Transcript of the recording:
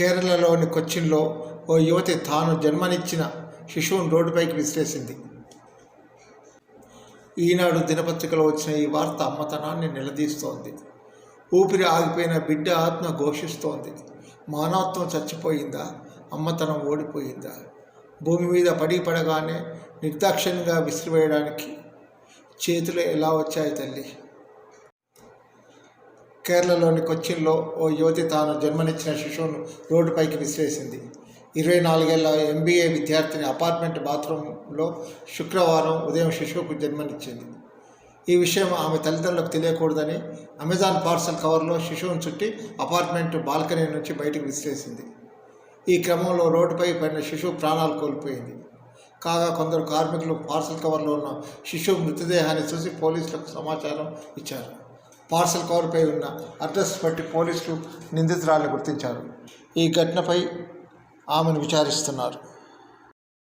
కేరళలోని కొచ్చిన్లో ఓ యువతి తాను జన్మనిచ్చిన శిశువును రోడ్డుపైకి విసిరేసింది. ఈనాడు దినపత్రికలో వచ్చిన ఈ వార్త అమ్మతనాన్ని నిలదీస్తోంది. ఊపిరి ఆగిపోయిన బిడ్డ ఆత్మ ఘోషిస్తోంది. మానవత్వం చచ్చిపోయిందా? అమ్మతనం ఓడిపోయిందా? భూమి మీద పడి పడగానే నిర్దాక్షిణ్యంగా విసిరివేయడానికి చేతులు ఎలా వచ్చాయి తల్లి? కేరళలోని కొచ్చిన్లో ఓ యువతి తాను జన్మనిచ్చిన శిశువును రోడ్డుపైకి విసిరేసింది. ఇరవై నాలుగేళ్ళ ఎంబీఏ విద్యార్థిని అపార్ట్మెంట్ బాత్రూంలో శుక్రవారం ఉదయం శిశువుకు జన్మనిచ్చింది. ఈ విషయం ఆమె తల్లిదండ్రులకు తెలియకూడదని అమెజాన్ పార్సల్ కవర్లో శిశువును చుట్టి అపార్ట్మెంట్ బాల్కనీ నుంచి బయటకు విసిరేసింది. ఈ క్రమంలో రోడ్డుపై పడిన శిశువు ప్రాణాలు కోల్పోయింది. కాగా కొందరు కార్మికులు పార్సల్ కవర్లో ఉన్న శిశువు మృతదేహాన్ని చూసి పోలీసులకు సమాచారం ఇచ్చారు. పార్సల్ కవర్పై ఉన్న అడ్రస్ బట్టి పోలీసులు నిందితురాలను గుర్తించారు. ఈ ఘటనపై ఆమెను విచారిస్తున్నారు.